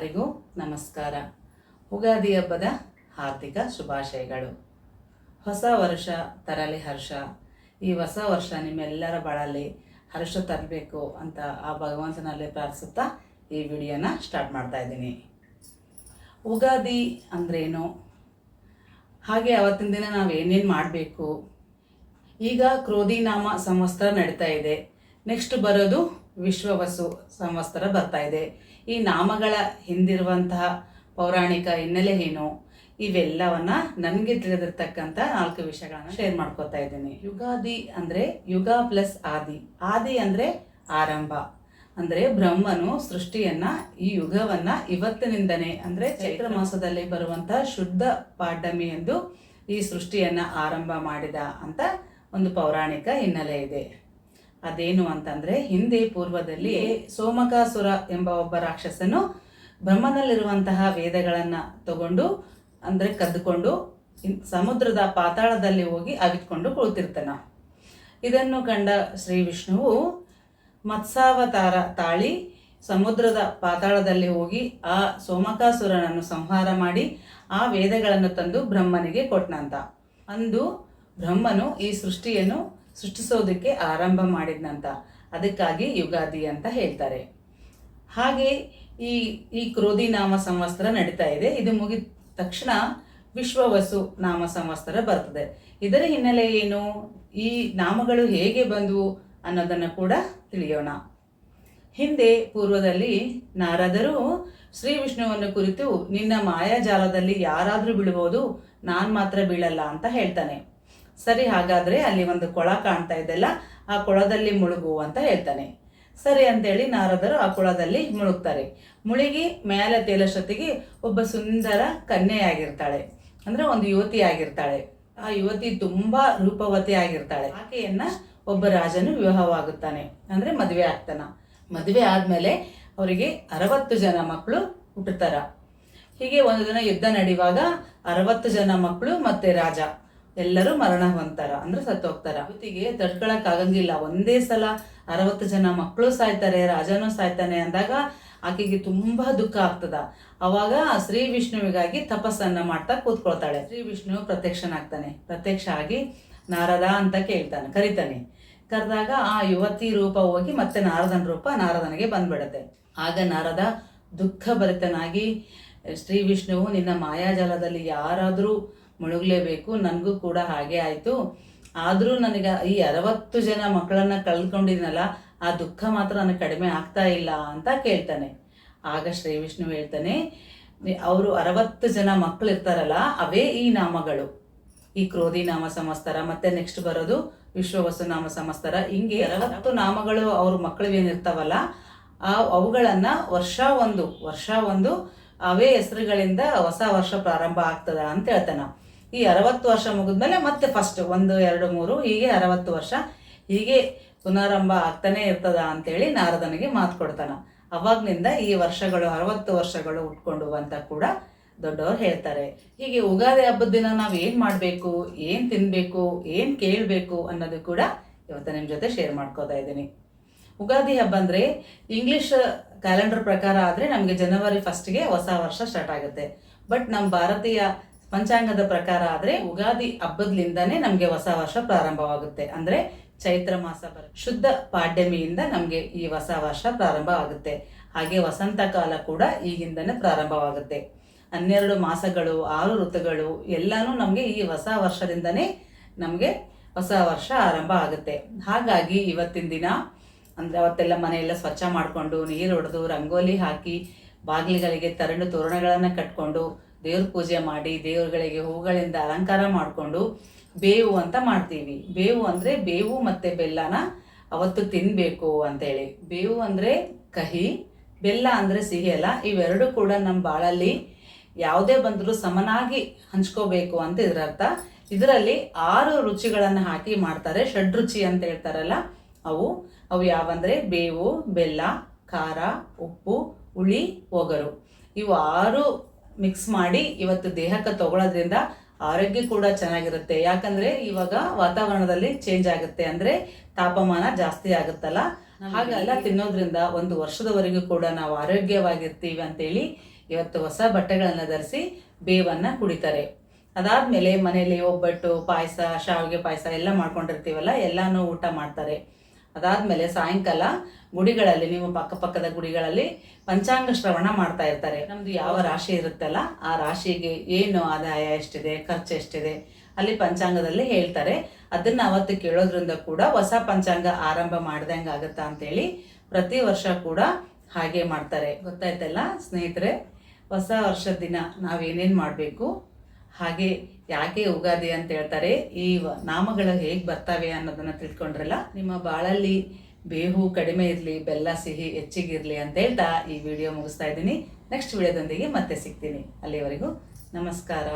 ಎಲ್ಲರಿಗೂ ನಮಸ್ಕಾರ. ಉಗಾದಿ ಹಬ್ಬದ ಹಾರ್ದಿಕ ಶುಭಾಶಯಗಳು. ಹೊಸ ವರ್ಷ ತರಲಿ ಹರ್ಷ. ಈ ಹೊಸ ವರ್ಷ ನಿಮ್ಮೆಲ್ಲರ ಬಳಲಿ ಹರ್ಷ ತರಬೇಕು ಅಂತ ಆ ಭಗವಂತನಲ್ಲಿ ಪ್ರಾರ್ಥಿಸುತ್ತಾ ಈ ವಿಡಿಯೋನ ಸ್ಟಾರ್ಟ್ ಮಾಡ್ತಾ ಇದ್ದೀನಿ. ಉಗಾದಿ ಅಂದ್ರೇನು? ಹಾಗೆ ಅವತ್ತಿನ ದಿನ ನಾವು ಏನೇನು ಮಾಡಬೇಕು? ಈಗ ಕ್ರೋಧಿನಾಮ ಸಂವತ್ಸರ ನಡೀತಾ ಇದೆ. ನೆಕ್ಸ್ಟ್ ಬರೋದು ವಿಶ್ವವಸು ಸಂವತ್ಸರ ಬರ್ತಾ ಇದೆ. ಈ ನಾಮಗಳ ಹಿಂದಿರುವಂತಹ ಪೌರಾಣಿಕ ಹಿನ್ನೆಲೆ ಏನು? ಇವೆಲ್ಲವನ್ನ ನನಗೆ ತಿಳಿದಿರ್ತಕ್ಕಂಥ ನಾಲ್ಕು ವಿಷಯಗಳನ್ನ ಶೇರ್ ಮಾಡ್ಕೋತಾ ಇದ್ದೀನಿ. ಯುಗಾದಿ ಅಂದ್ರೆ ಯುಗ ಪ್ಲಸ್ ಆದಿ. ಆದಿ ಅಂದ್ರೆ ಆರಂಭ. ಅಂದ್ರೆ ಬ್ರಹ್ಮನು ಸೃಷ್ಟಿಯನ್ನ ಈ ಯುಗವನ್ನ ಇವತ್ತಿನಿಂದನೇ ಅಂದ್ರೆ ಚೈತ್ರ. ಮಾಸದಲ್ಲಿ ಬರುವಂತಹ ಶುದ್ಧ ಪಾಡಮಿ ಎಂದು ಈ ಸೃಷ್ಟಿಯನ್ನ ಆರಂಭ ಮಾಡಿದ ಅಂತ ಒಂದು ಪೌರಾಣಿಕ ಹಿನ್ನೆಲೆ ಇದೆ. ಅದೇನು ಅಂತಂದ್ರೆ, ಹಿಂದೆ ಪೂರ್ವದಲ್ಲಿ ಸೋಮಕಾಸುರ ಎಂಬ ಒಬ್ಬ ರಾಕ್ಷಸನು ಬ್ರಹ್ಮನಲ್ಲಿರುವಂತಹ ವೇದಗಳನ್ನ ತಗೊಂಡು, ಅಂದ್ರೆ ಕದ್ದುಕೊಂಡು ಸಮುದ್ರದ ಪಾತಾಳದಲ್ಲಿ ಹೋಗಿ ಅವಿತ್ಕೊಂಡು ಕುಳಿತಿರ್ತಾನ. ಇದನ್ನು ಕಂಡ ಶ್ರೀ ವಿಷ್ಣುವು ಮತ್ಸಾವತಾರ ತಾಳಿ ಸಮುದ್ರದ ಪಾತಾಳದಲ್ಲಿ ಹೋಗಿ ಆ ಸೋಮಕಾಸುರನನ್ನು ಸಂಹಾರ ಮಾಡಿ ಆ ವೇದಗಳನ್ನು ತಂದು ಬ್ರಹ್ಮನಿಗೆ ಕೊಟ್ಟನಂತ ಅಂದು ಬ್ರಹ್ಮನು ಈ ಸೃಷ್ಟಿಯನ್ನು ಸೃಷ್ಟಿಸೋದಕ್ಕೆ ಆರಂಭ ಮಾಡಿದ್ನಂತ ಅದಕ್ಕಾಗಿ ಯುಗಾದಿ ಅಂತ ಹೇಳ್ತಾರೆ. ಹಾಗೆ ಈ ಈ ಕ್ರೋಧಿ ನಾಮ ಸಂವತ್ಸರ ನಡೀತಾ ಇದೆ. ಇದು ಮುಗಿದ ತಕ್ಷಣ ವಿಶ್ವವಸು ನಾಮ ಸಂವತ್ಸರ ಬರ್ತದೆ. ಇದರ ಹಿನ್ನೆಲೆ ಏನು? ಈ ನಾಮಗಳು ಹೇಗೆ ಬಂದವು ಅನ್ನೋದನ್ನು ಕೂಡ ತಿಳಿಯೋಣ. ಹಿಂದೆ ಪೂರ್ವದಲ್ಲಿ ನಾರದರು, ಶ್ರೀ ವಿಷ್ಣುವನ್ನು ಕುರಿತು ನಿನ್ನ ಮಾಯಾಜಾಲದಲ್ಲಿ ಯಾರಾದರೂ ಬೀಳ್ಬೋದು, ನಾನು ಮಾತ್ರ ಬೀಳಲ್ಲ ಅಂತ ಹೇಳ್ತಾನೆ. ಸರಿ, ಹಾಗಾದ್ರೆ ಅಲ್ಲಿ ಒಂದು ಕೊಳ ಕಾಣ್ತಾ ಇದೆಲ್ಲ ಆ ಕೊಳದಲ್ಲಿ ಮುಳುಗು ಅಂತ ಹೇಳ್ತಾನೆ. ಸರಿ ಅಂತೇಳಿ ನಾರದರು ಆ ಕೊಳದಲ್ಲಿ ಮುಳುಗ್ತಾರೆ. ಮುಳುಗಿ ಮೇಲೆ ತೇಲಷ್ಟೊತ್ತಿಗೆ ಒಬ್ಬ ಸುಂದರ ಕನ್ಯೆಯಾಗಿರ್ತಾಳೆ. ಅಂದ್ರೆ ಒಂದು ಯುವತಿ ಆಗಿರ್ತಾಳೆ. ಆ ಯುವತಿ ತುಂಬಾ ರೂಪವತಿ ಆಗಿರ್ತಾಳೆ. ಆಕೆಯನ್ನ ಒಬ್ಬ ರಾಜನು ವಿವಾಹವಾಗುತ್ತಾನೆ. ಅಂದ್ರೆ ಮದುವೆ ಆಗ್ತಾನ. ಮದುವೆ ಆದಮೇಲೆ ಅವರಿಗೆ ಅರವತ್ತು ಜನ ಮಕ್ಕಳು ಹುಟ್ಟುತ್ತಾರ. ಹೀಗೆ ಒಂದು ದಿನ ಯುದ್ಧ ನಡೆಯುವಾಗ ಅರವತ್ತು ಜನ ಮಕ್ಕಳು ಮತ್ತೆ ರಾಜ. ಎಲ್ಲರೂ ಮರಣ ಹೊಂತಾರ ಅಂದ್ರೆ ಸತ್ತು ಹೋಗ್ತಾರ ಯುವತಿಗೆ ತಡ್ಕೊಳಕ್ ಆಗಂಗಿಲ್ಲ. ಒಂದೇ ಸಲ ಅರವತ್ತು ಜನ ಮಕ್ಕಳು ಸಾಯ್ತಾರೆ, ರಾಜನೂ ಸಾಯ್ತಾನೆ ಅಂದಾಗ ಆಕೆಗೆ ತುಂಬಾ ದುಃಖ ಆಗ್ತದ. ಅವಾಗ ಶ್ರೀ ವಿಷ್ಣುವಿಗಾಗಿ ತಪಸ್ಸನ್ನ ಮಾಡ್ತಾ ಕೂತ್ಕೊಳ್ತಾಳೆ. ಶ್ರೀ ವಿಷ್ಣು ಪ್ರತ್ಯಕ್ಷನಾಗ್ತಾನೆ. ಪ್ರತ್ಯಕ್ಷ ಆಗಿ ನಾರದ ಅಂತ ಕೇಳ್ತಾನೆ, ಕರಿತಾನೆ. ಕರೆದಾಗ ಆ ಯುವತಿ ರೂಪ ಹೋಗಿ ಮತ್ತೆ ನಾರದನ ರೂಪ ನಾರದನಿಗೆ ಬಂದ್ಬಿಡತ್ತೆ. ಆಗ ನಾರದ ದುಃಖ ಭರಿತನಾಗಿ ಶ್ರೀ ವಿಷ್ಣುವು ನಿನ್ನ ಮಾಯಾಜಾಲದಲ್ಲಿ ಯಾರಾದರೂ ಮುಳುಗಲೇಬೇಕು, ನನಗೂ ಕೂಡ ಹಾಗೆ ಆಯಿತು. ಆದರೂ ನನಗೆ ಈ ಅರವತ್ತು ಜನ ಮಕ್ಕಳನ್ನ ಕಳ್ಕೊಂಡಿದ್ನಲ್ಲ, ಆ ದುಃಖ ಮಾತ್ರ ನನಗೆ ಕಡಿಮೆ ಆಗ್ತಾ ಇಲ್ಲ ಅಂತ ಕೇಳ್ತಾನೆ. ಆಗ ಶ್ರೀ ವಿಷ್ಣು ಹೇಳ್ತಾನೆ, ಅವರು ಅರವತ್ತು ಜನ ಮಕ್ಕಳು ಇರ್ತಾರಲ್ಲ ಅವೇ ಈ ನಾಮಗಳು. ಈ ಕ್ರೋಧಿ ನಾಮ ಸಮಸ್ತರ, ಮತ್ತೆ ನೆಕ್ಸ್ಟ್ ಬರೋದು ವಿಶ್ವವಸು ನಾಮ ಸಮಸ್ತರ. ಹಿಂಗೆ ಅರವತ್ತು ನಾಮಗಳು ಅವ್ರ ಮಕ್ಕಳಿಗೇನಿರ್ತಾವಲ್ಲ ಆ ಅವುಗಳನ್ನ ವರ್ಷ ಒಂದು ವರ್ಷ ಒಂದು ಅವೇ ಹೆಸರುಗಳಿಂದ ಹೊಸ ವರ್ಷ ಪ್ರಾರಂಭ ಆಗ್ತದ ಅಂತ ಹೇಳ್ತಾನ. ಈ ಅರವತ್ತು ವರ್ಷ ಮುಗಿದ್ಮೇಲೆ ಮತ್ತೆ ಫಸ್ಟ್ ಒಂದು, ಎರಡು, ಮೂರು, ಹೀಗೆ ಅರವತ್ತು ವರ್ಷ. ಹೀಗೆ ಪುನರಂಭ ಆಗ್ತಾನೆ ಇರ್ತದ ಅಂತೇಳಿ ನಾರದನಿಗೆ ಮಾತು ಕೊಡ್ತಾನ. ಅವಾಗ್ನಿಂದ ಈ ವರ್ಷಗಳು, ಅರವತ್ತು ವರ್ಷಗಳು ಉಟ್ಕೊಂಡು ಅಂತ ಕೂಡ ದೊಡ್ಡವರು ಹೇಳ್ತಾರೆ. ಹೀಗೆ ಉಗಾದಿ ಹಬ್ಬದ ದಿನ ನಾವು ಏನು ಮಾಡಬೇಕು, ಏನು ತಿನ್ನಬೇಕು ಏನು ಕೇಳಬೇಕು ಅನ್ನೋದು ಕೂಡ ಇವತ್ತು ನಿಮ್ಮ ಜೊತೆ ಶೇರ್ ಮಾಡ್ಕೋತಾ ಇದ್ದೀನಿ. ಉಗಾದಿ ಹಬ್ಬ ಅಂದರೆ ಇಂಗ್ಲಿಷ್ ಕ್ಯಾಲೆಂಡರ್ ಪ್ರಕಾರ ಆದ್ರೆ ನಮಗೆ ಜನವರಿ ಫಸ್ಟ್ಗೆ ಹೊಸ ವರ್ಷ ಸ್ಟಾರ್ಟ್ ಆಗುತ್ತೆ. ಬಟ್ ನಮ್ಮ ಭಾರತೀಯ ಪಂಚಾಂಗದ ಪ್ರಕಾರ ಆದ್ರೆ ಉಗಾದಿ ಹಬ್ಬದಿಂದನೇ ನಮಗೆ ಹೊಸ ವರ್ಷ ಪ್ರಾರಂಭವಾಗುತ್ತೆ. ಅಂದ್ರೆ ಚೈತ್ರ ಮಾಸ ಬರ, ಶುದ್ಧ ಪಾಡ್ಯಮಿಯಿಂದ ನಮಗೆ ಈ ಹೊಸ ವರ್ಷ ಪ್ರಾರಂಭ ಆಗುತ್ತೆ ಹಾಗೆ ವಸಂತ ಕಾಲ ಕೂಡ ಈಗಿಂದನೇ ಪ್ರಾರಂಭವಾಗುತ್ತೆ. ಹನ್ನೆರಡು ಮಾಸಗಳು, ಆರು ಋತುಗಳು ಎಲ್ಲಾನು ನಮಗೆ ಈ ಹೊಸ ವರ್ಷದಿಂದನೇ ನಮಗೆ ಹೊಸ ವರ್ಷ ಆರಂಭ ಆಗುತ್ತೆ. ಹಾಗಾಗಿ ಇವತ್ತಿನ ದಿನ ಅಂದ್ರೆ ಅವತ್ತೆಲ್ಲ ಮನೆಯೆಲ್ಲ ಸ್ವಚ್ಛ ಮಾಡಿಕೊಂಡು ನೀರು ಹೊಡೆದು, ರಂಗೋಲಿ ಹಾಕಿ, ಬಾಗಿಲುಗಳಿಗೆ ತರಂಡು ತೋರಣಗಳನ್ನು ಕಟ್ಕೊಂಡು ದೇವ್ರ ಪೂಜೆ ಮಾಡಿ, ದೇವರುಗಳಿಗೆ ಹೂಗಳಿಂದ ಅಲಂಕಾರ ಮಾಡಿಕೊಂಡು ಬೇವು ಅಂತ ಮಾಡ್ತೀವಿ. ಬೇವು ಅಂದ್ರೆ ಬೇವು ಮತ್ತೆ ಬೆಲ್ಲನ ಅವತ್ತು ತಿನ್ಬೇಕು ಅಂತೇಳಿ. ಬೇವು ಅಂದ್ರೆ ಕಹಿ, ಬೆಲ್ಲ ಅಂದ್ರೆ ಸಿಹಿ ಅಲ್ಲ, ಇವೆರಡು ಕೂಡ ನಮ್ಮ ಬಾಳಲ್ಲಿ ಯಾವುದೇ ಬಂದರೂ ಸಮನಾಗಿ ಹಂಚ್ಕೋಬೇಕು ಅಂತ ಇದರರ್ಥ ಇದರಲ್ಲಿ ಆರು ರುಚಿಗಳನ್ನು ಹಾಕಿ ಮಾಡ್ತಾರೆ. ಷಡ್ರುಚಿ ಅಂತ ಹೇಳ್ತಾರಲ್ಲ, ಅವು. ಅವು ಯಾವಂದರೆ ಬೇವು, ಬೆಲ್ಲ, ಖಾರ, ಉಪ್ಪು, ಹುಳಿ, ಒಗರು. ಇವು ಆರು ಮಿಕ್ಸ್ ಮಾಡಿ ಇವತ್ತು ದೇಹಕ್ಕೆ ತಗೊಳ್ಳೋದ್ರಿಂದ ಆರೋಗ್ಯ ಕೂಡ ಚೆನ್ನಾಗಿರುತ್ತೆ. ಯಾಕಂದ್ರೆ ಇವಾಗ ವಾತಾವರಣದಲ್ಲಿ ಚೇಂಜ್ ಆಗುತ್ತೆ ಅಂದ್ರೆ ತಾಪಮಾನ ಜಾಸ್ತಿ ಆಗುತ್ತಲ್ಲ? ಹಾಗೆಲ್ಲ ತಿನ್ನೋದ್ರಿಂದ ಒಂದು ವರ್ಷದವರೆಗೂ ಕೂಡ ನಾವು ಆರೋಗ್ಯವಾಗಿರ್ತೀವಿ ಅಂತೇಳಿ ಇವತ್ತು ಹೊಸ ಬಟ್ಟೆಗಳನ್ನು ಧರಿಸಿ ಬೇವನ್ನ ಕುಡಿತಾರೆ. ಅದಾದ್ಮೇಲೆ ಮನೆಯಲ್ಲಿ ಒಬ್ಬಟ್ಟು ಪಾಯಸ ಶಾವಿಗೆ ಪಾಯಸ ಎಲ್ಲ ಮಾಡ್ಕೊಂಡಿರ್ತೀವಲ್ಲ ಎಲ್ಲಾನು ಊಟ ಮಾಡ್ತಾರೆ. ಅದಾದ್ಮೇಲೆ ಸಾಯಂಕಾಲ ಗುಡಿಗಳಲ್ಲಿ, ನೀವು ಪಕ್ಕಪಕ್ಕದ ಗುಡಿಗಳಲ್ಲಿ ಪಂಚಾಂಗ ಶ್ರವಣ ಮಾಡ್ತಾ ಇರ್ತಾರೆ. ನಮ್ದು ಯಾವ ರಾಶಿ ಇರುತ್ತಲ್ಲ, ಆ ರಾಶಿಗೆ ಏನು ಆದಾಯ ಎಷ್ಟಿದೆ, ಖರ್ಚು ಎಷ್ಟಿದೆ, ಅಲ್ಲಿ ಪಂಚಾಂಗದಲ್ಲಿ ಹೇಳ್ತಾರೆ. ಅದನ್ನ ಅವತ್ತು ಕೇಳೋದ್ರಿಂದ ಕೂಡ ಹೊಸ ಪಂಚಾಂಗ ಆರಂಭ ಮಾಡ್ದಂಗೆ ಆಗುತ್ತಾ ಅಂತೇಳಿ ಪ್ರತಿ ವರ್ಷ ಕೂಡ ಹಾಗೆ ಮಾಡ್ತಾರೆ. ಗೊತ್ತಾಯ್ತಲ್ಲ ಸ್ನೇಹಿತರೆ? ಹೊಸ ವರ್ಷದ ದಿನ ನಾವೇನೇನು ಮಾಡಬೇಕು? ಹಾಗೆ ಯಾಕೆ ಉಗಾದಿ ಅಂತ ಹೇಳ್ತಾರೆ, ಈ ನಾಮಗಳು ಹೇಗೆ ಬರ್ತವೆ ಅನ್ನೋದನ್ನ ತಿಳ್ಕೊಂಡ್ರಲ್ಲ, ನಿಮ್ಮ ಬಾಳಲ್ಲಿ ಬೇವು ಕಡಿಮೆ ಇರಲಿ, ಬೆಲ್ಲ ಸಿಹಿ ಹೆಚ್ಚಿಗಿರಲಿ ಅಂತ ಹೇಳ್ತಾ ಈ ವಿಡಿಯೋ ಮುಗಿಸ್ತಾ ಇದ್ದೀನಿ. ನೆಕ್ಸ್ಟ್ ವಿಡಿಯೋದೊಂದಿಗೆ ಮತ್ತೆ ಸಿಗ್ತೀನಿ. ಅಲ್ಲಿವರೆಗೂ ನಮಸ್ಕಾರ.